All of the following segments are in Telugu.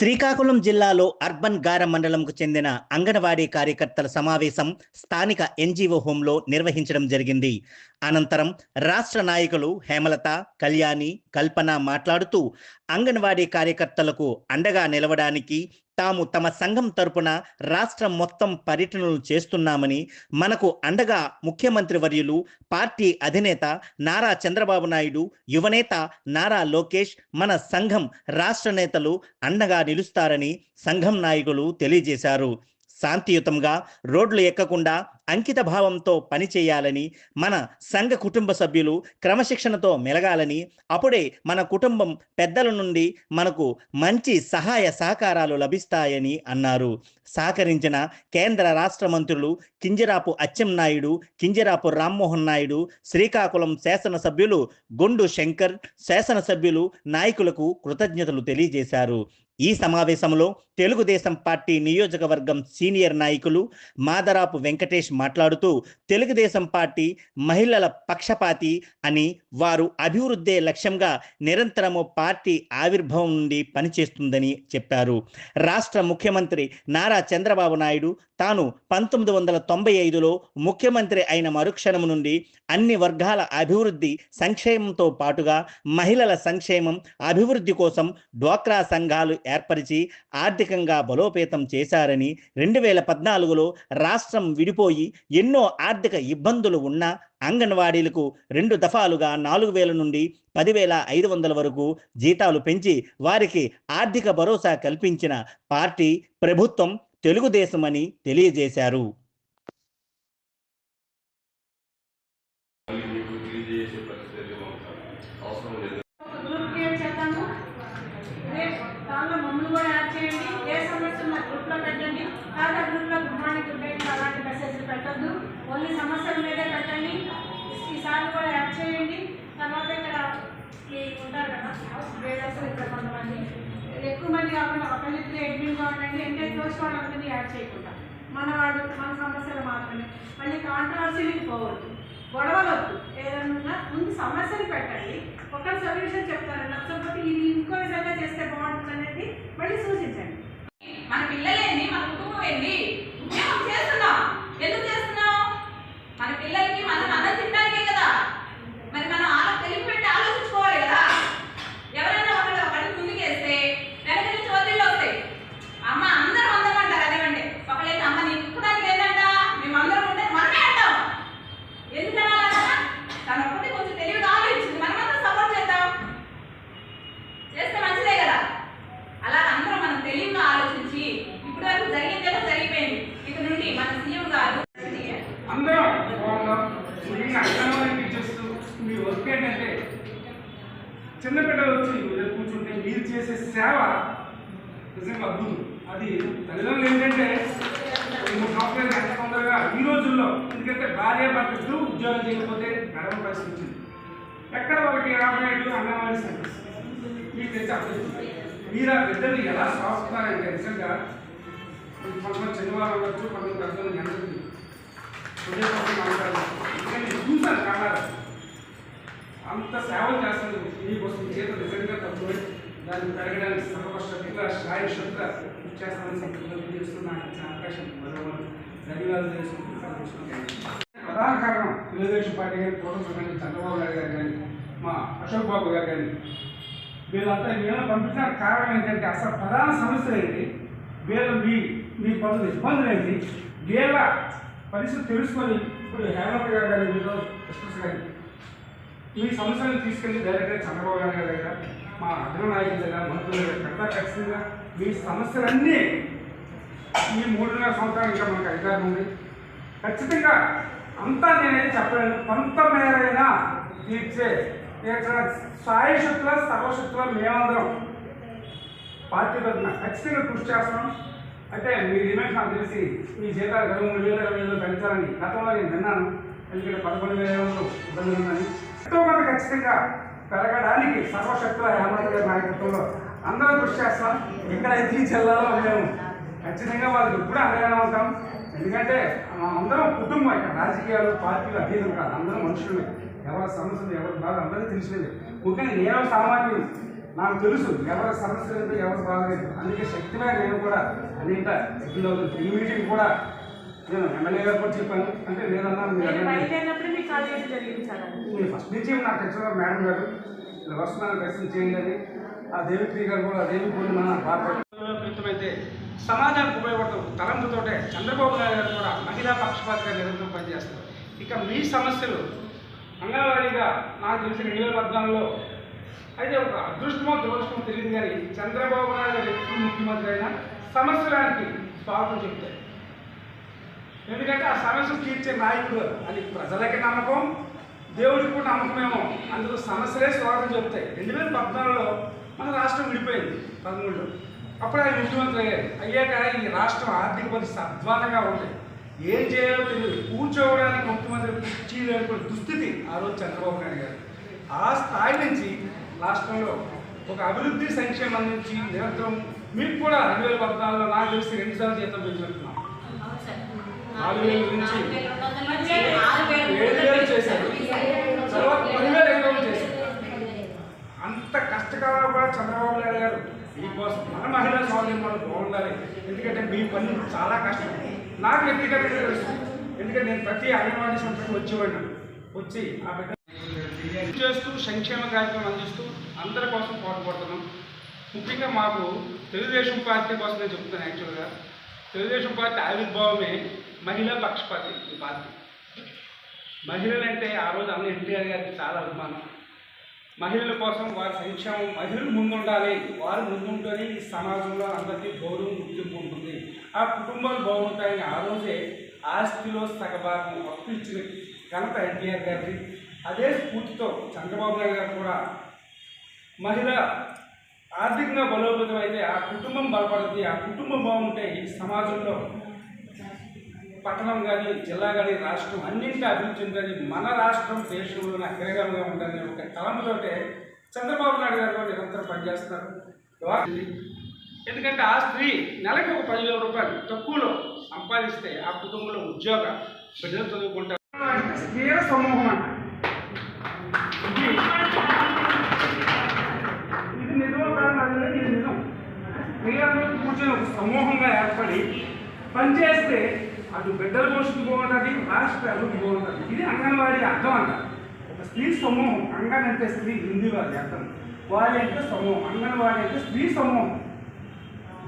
శ్రీకాకుళం జిల్లాలో అర్బన్ గార మండలంకు చెందిన అంగన్వాడీ కార్యకర్తల సమావేశం స్థానిక ఎన్జిఓ హోంలో నిర్వహించడం జరిగింది. అనంతరం రాష్ట్ర నాయకులు హేమలత కళ్యాణి కల్పన మాట్లాడుతూ అంగన్వాడీ కార్యకర్తలకు అండగా నిలవడానికి తాము తమ సంఘం తరపున రాష్ట్రం మొత్తం పర్యటనలు చేస్తున్నామని మనకు అండగా ముఖ్యమంత్రి వర్యులు పార్టీ అధినేత నారా చంద్రబాబు నాయుడు యువనేత నారా లోకేష్ మన సంఘం రాష్ట్ర నేతలు అండగా నిలుస్తారని సంఘం నాయకులు తెలియజేశారు. శాంతియుతంగా రోడ్లు ఎక్కకుండా అంకిత భావంతో పనిచేయాలని మన సంఘ కుటుంబ సభ్యులు క్రమశిక్షణతో మెలగాలని అప్పుడే మన కుటుంబం పెద్దల నుండి మనకు మంచి సహాయ సహకారాలు లభిస్తాయని అన్నారు. సహకరించిన కేంద్ర రాష్ట్ర మంత్రులు కింజరాపు అచ్చెన్నాయుడు కింజరాపు రామ్మోహన్ నాయుడు శ్రీకాకుళం శాసనసభ్యులు గొండు శంకర్ శాసనసభ్యులు నాయకులకు కృతజ్ఞతలు తెలియజేశారు. ఈ సమావేశంలో తెలుగుదేశం పార్టీ నియోజకవర్గం సీనియర్ నాయకులు మాదరాపు వెంకటేష్ మాట్లాడుతూ తెలుగుదేశం పార్టీ మహిళల పక్షపాతి అని వారు అభివృద్ధే లక్ష్యంగా నిరంతరము పార్టీ ఆవిర్భావం నుండి పనిచేస్తుందని చెప్పారు. రాష్ట్ర ముఖ్యమంత్రి నారా చంద్రబాబు నాయుడు తాను పంతొమ్మిది వందల తొంభై ఐదులో ముఖ్యమంత్రి అయిన మరుక్షణం నుండి అన్ని వర్గాల అభివృద్ధి సంక్షేమంతో పాటుగా మహిళల సంక్షేమం అభివృద్ధి కోసం డ్వాక్రా సంఘాలు ఏర్పరిచి ఆర్థికంగా బలోపేతం చేశారని రెండు వేల పద్నాలుగులో రాష్ట్రం విడిపోయి ఎన్నో ఆర్థిక ఇబ్బందులు ఉన్నా అంగన్వాడీలకు రెండు దఫాలుగా నాలుగు వేల నుండి పదివేల ఐదు వందల వరకు జీతాలు పెంచి వారికి ఆర్థిక భరోసా కల్పించిన పార్టీ ప్రభుత్వం తెలుగుదేశమని తెలియజేశారు. కాకుండా ఒకళ్ళిద్దరు అడ్మిన్గా కావాలండి అంటే క్లోజ్ వాళ్ళందరినీ యాడ్ చేయకుండా. మన వాళ్ళు మన సమస్యలు మాత్రమే. మళ్ళీ కాంట్రవర్సీలకు పోవద్దు. గొడవలొద్దు. ఏదన్నా ముందు సమస్యలు పెట్టండి. ఒకరి సొల్యూషన్ చెప్తారు. నచ్చకపోతే ఇది ఇంకో విధంగా చేస్తే బాగుంటుంది అనేది మళ్ళీ సూచించండి. మన పిల్లలేంది? మన కుటుంబం ఏంది? మేము చేస్తున్నాం. ఎందుకు చేస్తున్నాం మన పిల్లలకి మనం అన్నం తినడానికే కదా మరి మనం ఆలో తెలివి పెట్టి ఆలోచించుకోవాలి కదా ఎవరైనా ఒకళ్ళు ఒకటి ముందుకేస్తే వెనక నుంచి ఒత్తిళ్ళు వస్తాయి అమ్మ అందరం అందమంటారు అదేమంటే ఒకళ్ళైతే అమ్మ నీ కుక్కడానికి ఏంటంట మేము అందరం ఉంటే మనమే అంటాం ఎందుకన్నా తన ఒక్కటి కొంచెం తెలివిగా ఆలోచించింది మనమంతా సపోర్ట్ చేద్దాం చేస్తే మంచిదే కదా అలా అందరూ మనం తెలివిగా ఆలోచించి ఇప్పుడు వరకు జరిగిందేదో జరిగిపోయింది ఇక నుండి మన సీఎం గారు అందరం బాగున్నాం ముఖ్యంగా అంగన్వాడీ టీచర్స్ మీ వర్క్ ఏంటంటే చిన్న బిడ్డలు వచ్చి మీరు కూర్చుంటే మీరు చేసే సేవ. నిజంగా అద్భుతం అది తల్లిదండ్రులు ఏంటంటే మూడు సంవత్సరాలు ఎంత తొందరగా ఈ రోజుల్లో ఎందుకంటే భార్య భర్త ఇద్దరు ఉద్యోగం చేయకపోతే గర్వ పరిస్థితి వచ్చింది ఎక్కడ ఒకటి యాభై ఐదు అంగన్వాడీ సెంటర్స్. మీకు తెచ్చి అర్థం మీరు ఆ బిడ్డలు ఎలా సాగుతున్నారంటే నిజంగా కొంతమంది శనివారం ఉండొచ్చు కొంతమంది పెద్దలు ఎండలు హృదయపూర్వక నమస్కారాలు. ఎందుకంటే నేను చూశాను అంత సేవలు చేస్తాను చేస్తుంది వస్తుంది చేత నిజంగా తప్పు దాన్ని పెరగడానికి సర్వశక్తిగా శ్రాయశక్తిగా చేస్తామని సంకల్పం చేస్తున్నాను అవకాశం మరొకరు ధన్యవాదాలు చేసుకుంటున్నాను ప్రధాన కారణం తెలుగుదేశం పార్టీ గారి కూటమి కానీ చంద్రబాబు నాయుడు గారు కానీ మా అశోక్ బాబు గారు కానీ. వీళ్ళంతా వీళ్ళని పంపించిన కారణం ఏంటంటే అసలు ప్రధాన సమస్య ఏంటి? వీళ్ళ మీ మీ పనులు ఇబ్బందులు ఏంటి? వీళ్ళ పరిస్థితి తెలుసుకొని ఇప్పుడు హేమంత్ గారు కానీ వీళ్ళు ఎక్స్ప్రెస్ గారి ఈ సమస్యలను తీసుకెళ్ళి డైరెక్ట్గా చంద్రబాబు నాయుడు గారి దగ్గర మా అగ్రనాయకులుగా మంత్రులుగా దగ్గర పెద్ద ఖచ్చితంగా మీ సమస్యలన్నీ ఈ మూడున్నర సంవత్సరాలు ఇంకా మనకు అధికారం ఉంది. ఖచ్చితంగా అంతా నేనైతే చెప్పలేను. కొంత మేరైనా తీర్చే తీర్చడం సాయశక్తుల సర్వశక్తుల మేమందరం పార్టీ తరఫున ఖచ్చితంగా కృషి చేస్తున్నాం. అయితే మీ డిమాండ్ నాకు తెలిసి మీ జీతాలు ఇరవై మూడు వేల ఇరవై వేలు పెంచాలని గతంలో నేను విన్నాను. ఎందుకంటే పదకొండు వేల ఇబ్బంది ఉందని. ఎంతో మంది ఖచ్చితంగా పెరగడానికి సర్వశక్తుల హేమంత్ గారి నాయకత్వంలో అందరం కృషి చేస్తాం. ఎక్కడైతే ఈ జిల్లాలో మేము ఖచ్చితంగా వాళ్ళకి ఎప్పుడు అండగానే ఉంటాం ఎందుకంటే అందరం కుటుంబం ఇక్కడ రాజకీయాలు పార్టీలు అతీతం కాదు అందరం మనుషులమే. ఎవరి సమస్యలు ఎవరి బాధ అందరికీ తెలిసినది. ముఖ్యంగా నేను సామాన్యుడు నాకు తెలుసు ఎవరి సమస్యలు ఏంటో ఎవరి బాధ ఏంటో. అందుకే శక్తిగా నేను కూడా అనేక ఈ మీటింగ్ కూడా నేను ఎమ్మెల్యే గారు కూడా చెప్పాను. అంటే లేదన్నా మీరు జరిగింది సార్. మీరు ఫస్ట్ నుంచి నాకు ఖచ్చితంగా మేడం గారు ఇలా వస్తున్నాను దర్శనం చేయాలని ఆ దేవిత్రి గారు కూడా దేవి పూర్ణి మన సమాజానికి ఉపయోగపడుతుంది తలంపుతోటే చంద్రబాబు నాయుడు గారు కూడా మహిళా పక్షపాతిగా నిరంతరం పనిచేస్తారు ఇక మీ సమస్యలు అంగన్వాడీగా నాకు తెలిసి రెండు వేల పద్నాలుగులో అయితే ఒక అదృష్టమో దురదృష్టమో తెలియదు కానీ చంద్రబాబు నాయుడు గారు ఎప్పుడు ముఖ్యమంత్రి అయినా సమస్యలకి స్వాగతం చెప్తారు. ఎందుకంటే ఆ సమస్య తీర్చే నాయకుడు అది ప్రజలకి నమ్మకం దేవుడికి కూడా నమ్మకమేమో. అందుకు సమస్యలే స్వాగతం చెప్తాయి. రెండు వేల పద్నాలుగులో మన రాష్ట్రం విడిపోయింది పదమూడులో. అప్పుడు ఆయన ముఖ్యమంత్రి అయ్యారు. అయ్యాక ఈ రాష్ట్రం ఆర్థిక పరిస్థితి అధ్వానంగా ఉంది. ఏం చేయాలో తెలియదు. కూర్చోవడానికి ముఖ్యమంత్రి కుర్చీ దుస్థితి ఆ రోజు చంద్రబాబు నాయుడు గారు. ఆ స్థాయి నుంచి రాష్ట్రంలో ఒక అభివృద్ధి సంక్షేమం నుంచి నిరంతరం మీకు కూడా రెండు వేల పద్నాలుగులో నాకు తెలిసి రెండుసార్లు జీతం పెంచుకుంటున్నాం నాలుగు వేల నుంచి ఏడు వేలు చేశారు. తర్వాత పదివేల ఐదు వందలు చేశారు. అంత కష్టకాలంలో కూడా చంద్రబాబు నాయుడు గారు మీకోసం మన మహిళా స్వాతంత్రం బాగుండాలి. ఎందుకంటే మీ పని చాలా కష్టం. నాకు వ్యక్తిగతంగా తెలుసు. ఎందుకంటే నేను ప్రతి అంగన్వాడీ సంస్థకు వచ్చేవాడిని. వచ్చి ఆ బిడ్డ చేస్తూ సంక్షేమ కార్యక్రమం అందిస్తూ అందరి కోసం పాటుపడుతున్నాం. ముఖ్యంగా మాకు తెలుగుదేశం పార్టీ కోసం నేను చెప్తున్నాను యాక్చువల్గా. తెలుగుదేశం పార్టీ ఆవిర్భావమే మహిళా పక్షపాతి ఈ పార్టీ. మహిళలంటే ఆ రోజు అన్న ఎన్టీఆర్ గారికి చాలా అభిమానం. మహిళల కోసం వారి సంక్షేమం మహిళలు ముందుండాలి. వారు ముందుంటేనే ఈ సమాజంలో అందరికీ గౌరవం గుర్తింపు ఉంటుంది. ఆ కుటుంబాలు బాగుంటాయని ఆ రోజే ఆస్తిలో సగభాగం హక్కు ఘనత ఎన్టీఆర్ గారిది. అదే స్ఫూర్తితో చంద్రబాబు నాయుడు గారు కూడా మహిళ ఆర్థికంగా బలోపేతం అయితే ఆ కుటుంబం బలపడుతుంది ఆ కుటుంబం బాగుంటే ఈ సమాజంలో పట్టణం కానీ జిల్లా కానీ రాష్ట్రం అన్నింటి అభివృద్ధి చెందని మన రాష్ట్రం దేశంలోనే అగ్రగామిగా ఉండాలని ఒక తలంపుతోటే చంద్రబాబు నాయుడు గారు కూడా నిరంతరం పనిచేస్తున్నారు. ఎందుకంటే ఆ స్త్రీ నెలకు ఒక పదివేల రూపాయలు తక్కువలో సంపాదిస్తే ఆ కుటుంబంలో ఉద్యోగ బిడ్డలు చదువుకుంటారు. స్త్రీల సమూహం అంట. ఇది ఇది నిజమో కాదు నాకు ఇది నిజం. స్త్రీలందరూ కూర్చొని ఒక సమూహంగా ఏర్పడి పనిచేస్తే అటు బిడ్డల భవిష్యత్తు బాగుంటుంది రాష్ట్ర అభివృద్ధి బాగుంటుంది. ఇది అంగన్వాడీ అర్థం అంట. ఒక స్త్రీ సమూహం అంగన్ అంటే స్త్రీ హిందీ వారి అర్థం. వారి అంటే సమూహం అంగన్వాడీ అంటే స్త్రీ సమూహం.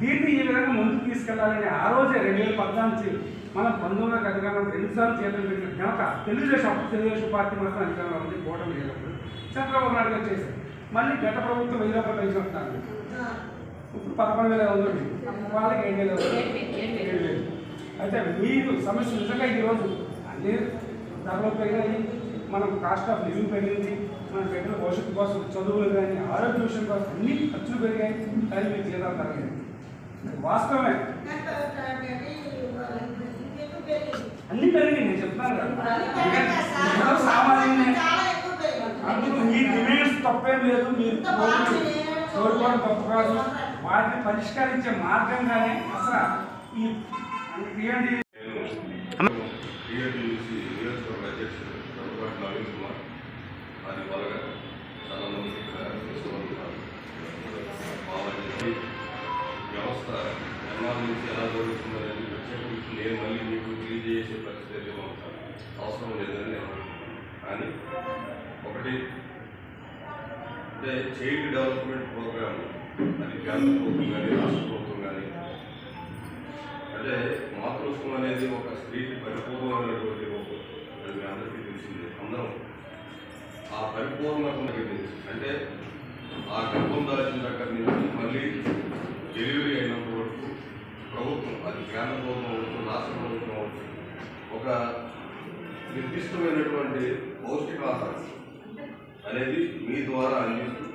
దీన్ని ఈ విధంగా ముందుకు తీసుకెళ్ళాలని ఆ రోజే రెండు వేల పద్నాలుగు మనం పంతొమ్మిది అధికారంలో రెండుసార్లు చేతులు పెట్టిన ఘనత తెలుగుదేశం తెలుగుదేశం పార్టీ మాత్రం అధికారంలో ఉంది కూటమి లేనప్పుడు చంద్రబాబు నాయుడు గారు చేశారు. మళ్ళీ గత ప్రభుత్వం వెయ్యి రూపాయలు పెంచుకుంటున్నారు ఇప్పుడు పదకొండు వేల వందలు వాళ్ళకి ఏడు వేల ఐదు వందలు. ఏడు వేలు అయితే మీరు సమస్య నిజంగా ఈరోజు అన్ని ధరలు పెరిగాయి. మనం కాస్ట్ ఆఫ్ లివింగ్ పెరిగింది. మన బిడ్డల భవిష్యత్తు కోసం చదువులు కానీ ఆరోగ్య విషయం కోసం అన్ని ఖర్చులు పెరిగాయి. కానీ మీకు జీతాలు తరగలేదు వాస్తవమే. అన్ని పెరిగాయి. నేను చెప్తున్నాను కదా. సామాన్యంగా. అందుకు మీ డిమాండ్స్ తప్పేం లేదు. మీరు కోరుకోవడం తప్పు కాదు. వాటిని పరిష్కరించే మార్గంగానే అసలు ఈ వ్యవస్థ ఎన్నాళ్ళ నుంచి ఎలా జరుగుతుందనేది ప్రత్యేకించి నేను మళ్ళీ మీకు తెలియజేసే పరిస్థితి ఉంటాను అవసరం లేదని నేను కానీ ఒకటి అంటే చైల్డ్ డెవలప్మెంట్ ప్రోగ్రామ్ అది కేంద్ర ప్రభుత్వం కానీ రాష్ట్ర ప్రభుత్వం అంటే మాతృత్వం అనేది ఒక స్త్రీకి పరిపూర్ణమైనటువంటి ఒక అది మీ అందరికీ తెలిసింది అందరం. ఆ పరిపూర్ణత దగ్గర అంటే ఆ గర్భం దాల్చిన దగ్గర నుంచి మళ్ళీ డెలివరీ అయినంత వరకు ప్రభుత్వం అది కేంద్ర ప్రభుత్వం అవ్వచ్చు రాష్ట్ర ప్రభుత్వం అవ్వచ్చు ఒక నిర్దిష్టమైనటువంటి పౌష్టికాహారం అనేది మీ ద్వారా అందిస్తూ